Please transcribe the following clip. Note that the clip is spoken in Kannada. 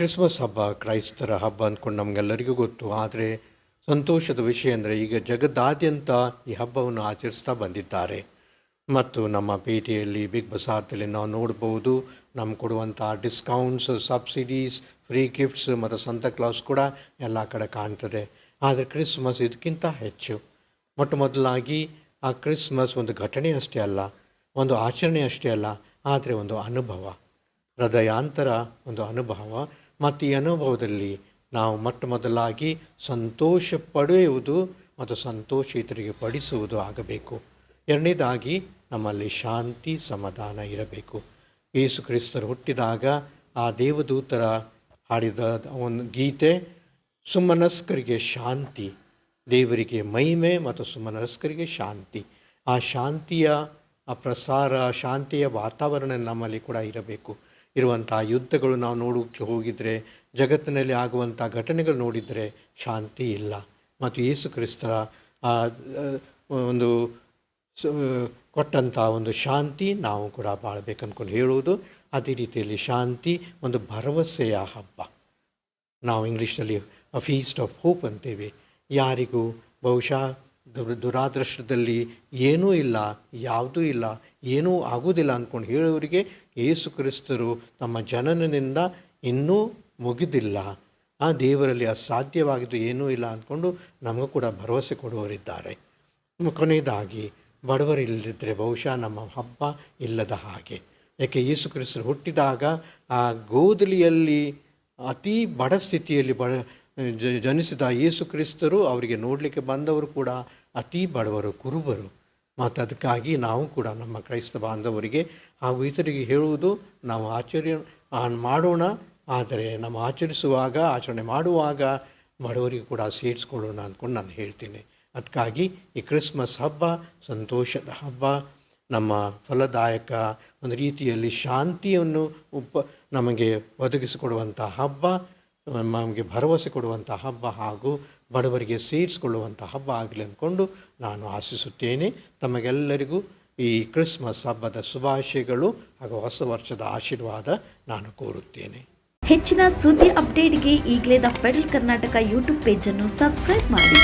ಕ್ರಿಸ್ಮಸ್ ಹಬ್ಬ, ಕ್ರೈಸ್ತರ ಹಬ್ಬ ಅಂದ್ಕೊಂಡು ನಮಗೆಲ್ಲರಿಗೂ ಗೊತ್ತು. ಆದರೆ ಸಂತೋಷದ ವಿಷಯ ಅಂದರೆ ಈಗ ಜಗದಾದ್ಯಂತ ಈ ಹಬ್ಬವನ್ನು ಆಚರಿಸ್ತಾ ಬಂದಿದ್ದಾರೆ. ಮತ್ತು ನಮ್ಮ ಪೇಟೆಯಲ್ಲಿ ಬಿಗ್ ಬಸಾರ್ದಲ್ಲಿ ನಾವು ನೋಡ್ಬೋದು ನಮ್ಗೆ ಕೊಡುವಂಥ ಡಿಸ್ಕೌಂಟ್ಸ್ ಸಬ್ಸಿಡೀಸ್ ಫ್ರೀ ಗಿಫ್ಟ್ಸ್ ಮತ್ತು ಸಂತ ಕ್ಲಾಸ್ ಕೂಡ ಎಲ್ಲ ಕಡೆ ಕಾಣ್ತದೆ. ಆದರೆ ಕ್ರಿಸ್ಮಸ್ ಇದಕ್ಕಿಂತ ಹೆಚ್ಚು. ಮೊಟ್ಟ ಮೊದಲಾಗಿ ಆ ಕ್ರಿಸ್ಮಸ್ ಒಂದು ಘಟನೆ ಅಷ್ಟೇ ಅಲ್ಲ, ಒಂದು ಆಚರಣೆ ಅಷ್ಟೇ ಅಲ್ಲ, ಆದರೆ ಒಂದು ಅನುಭವ. ಹೃದಯಾಂತರ ಒಂದು ಅನುಭವ. ಮತ್ತು ಈ ಅನುಭವದಲ್ಲಿ ನಾವು ಮೊಟ್ಟ ಮೊದಲಾಗಿ ಸಂತೋಷ ಪಡೆಯುವುದು ಮತ್ತು ಸಂತೋಷ ಇತರಿಗೆ ಪಡಿಸುವುದು ಆಗಬೇಕು. ಎರಡನೇದಾಗಿ ನಮ್ಮಲ್ಲಿ ಶಾಂತಿ ಸಮಾಧಾನ ಇರಬೇಕು. ಯೇಸು ಕ್ರಿಸ್ತರು ಹುಟ್ಟಿದಾಗ ಆ ದೇವದೂತರ ಹಾಡಿದ ಒಂದು ಗೀತೆ, ಸುಮನಸ್ಕರಿಗೆ ಶಾಂತಿ, ದೇವರಿಗೆ ಮಹಿಮೆ ಮತ್ತು ಸುಮನಸ್ಕರಿಗೆ ಶಾಂತಿ. ಆ ಶಾಂತಿಯ, ಆ ಪ್ರಸಾರ ಶಾಂತಿಯ ವಾತಾವರಣ ನಮ್ಮಲ್ಲಿ ಕೂಡ ಇರಬೇಕು. ಇರುವಂಥ ಯುದ್ಧಗಳು ನಾವು ನೋಡೋಕ್ಕೆ ಹೋಗಿದರೆ, ಜಗತ್ತಿನಲ್ಲಿ ಆಗುವಂಥ ಘಟನೆಗಳು ನೋಡಿದರೆ ಶಾಂತಿ ಇಲ್ಲ. ಮತ್ತು ಯೇಸು ಕ್ರಿಸ್ತರ ಒಂದು ಕೊಟ್ಟಂಥ ಒಂದು ಶಾಂತಿ ನಾವು ಕೂಡ ಬಾಳಬೇಕಂದ್ಕೊಂಡು ಹೇಳುವುದು. ಅದೇ ರೀತಿಯಲ್ಲಿ ಶಾಂತಿ ಒಂದು ಭರವಸೆಯ ಹಬ್ಬ. ನಾವು ಇಂಗ್ಲೀಷ್ನಲ್ಲಿ ಫೀಸ್ಟ್ ಆಫ್ ಹೋಪ್ ಅಂತೇವೆ. ಯಾರಿಗೂ ಬಹುಶಃ ದುರಾದೃಷ್ಟದಲ್ಲಿ ಏನೂ ಇಲ್ಲ, ಯಾವುದೂ ಇಲ್ಲ, ಏನೂ ಆಗುವುದಿಲ್ಲ ಅಂದ್ಕೊಂಡು ಹೇಳೋರಿಗೆ ಯೇಸು ಕ್ರಿಸ್ತರು ತಮ್ಮ ಜನನದಿಂದ ಇನ್ನೂ ಮುಗಿದಿಲ್ಲ. ಆ ದೇವರಲ್ಲಿ ಅಸಾಧ್ಯವಾಗಿದ್ದು ಏನೂ ಇಲ್ಲ ಅಂದ್ಕೊಂಡು ನಮಗೂ ಕೂಡ ಭರವಸೆ ಕೊಡುವವರಿದ್ದಾರೆ. ಕೊನೆಯದಾಗಿ, ಬಡವರಿಲ್ಲದಿದ್ದರೆ ಬಹುಶಃ ನಮ್ಮ ಹಬ್ಬ ಇಲ್ಲದ ಹಾಗೆ. ಯಾಕೆ ಯೇಸು ಕ್ರಿಸ್ತರು ಹುಟ್ಟಿದಾಗ ಆ ಗೋದಲಿಯಲ್ಲಿ ಅತಿ ಬಡ ಸ್ಥಿತಿಯಲ್ಲಿ ಬಡ ಜನಿಸಿದ ಯೇಸು ಕ್ರಿಸ್ತರು ಅವರಿಗೆ ನೋಡಲಿಕ್ಕೆ ಬಂದವರು ಕೂಡ ಅತಿ ಬಡವರು, ಕುರುಬರು. ಮತ್ತು ಅದಕ್ಕಾಗಿ ನಾವು ಕೂಡ ನಮ್ಮ ಕ್ರೈಸ್ತ ಬಾಂಧವರಿಗೆ ಹಾಗೂ ಇತರಿಗೆ ಹೇಳುವುದು, ನಾವು ಆಚರ್ಯ ಮಾಡೋಣ. ಆದರೆ ನಮ್ಮ ಆಚರಿಸುವಾಗ, ಆಚರಣೆ ಮಾಡುವಾಗ ಬಡವರಿಗೆ ಕೂಡ ಸೇರಿಸ್ಕೊಳ್ಳೋಣ ಅಂದ್ಕೊಂಡು ನಾನು ಹೇಳ್ತೀನಿ. ಅದಕ್ಕಾಗಿ ಈ ಕ್ರಿಸ್ಮಸ್ ಹಬ್ಬ, ಸಂತೋಷದ ಹಬ್ಬ, ನಮ್ಮ ಫಲದಾಯಕ ಒಂದು ರೀತಿಯಲ್ಲಿ ಶಾಂತಿಯನ್ನು ಉಪ, ನಮಗೆ ಒದಗಿಸಿಕೊಡುವಂಥ ಹಬ್ಬ, ನಮಗೆ ಭರವಸೆ ಕೊಡುವಂಥ ಹಬ್ಬ ಹಾಗೂ ಬಡವರಿಗೆ ಸೇರಿಸಿಕೊಳ್ಳುವಂಥ ಹಬ್ಬ ಆಗಲಿ ಅಂದ್ಕೊಂಡು ನಾನು ಆಶಿಸುತ್ತೇನೆ. ತಮಗೆಲ್ಲರಿಗೂ ಈ ಕ್ರಿಸ್ಮಸ್ ಹಬ್ಬದ ಶುಭಾಶಯಗಳು ಹಾಗೂ ಹೊಸ ವರ್ಷದ ಆಶೀರ್ವಾದ ನಾನು ಕೋರುತ್ತೇನೆ. ಹೆಚ್ಚಿನ ಸುದ್ದಿ ಅಪ್ಡೇಟ್ಗೆ ಈಗಲೇ ದ ಫೆಡರಲ್ ಕರ್ನಾಟಕ ಯೂಟ್ಯೂಬ್ ಪೇಜನ್ನು ಸಬ್ಸ್ಕ್ರೈಬ್ ಮಾಡಿ.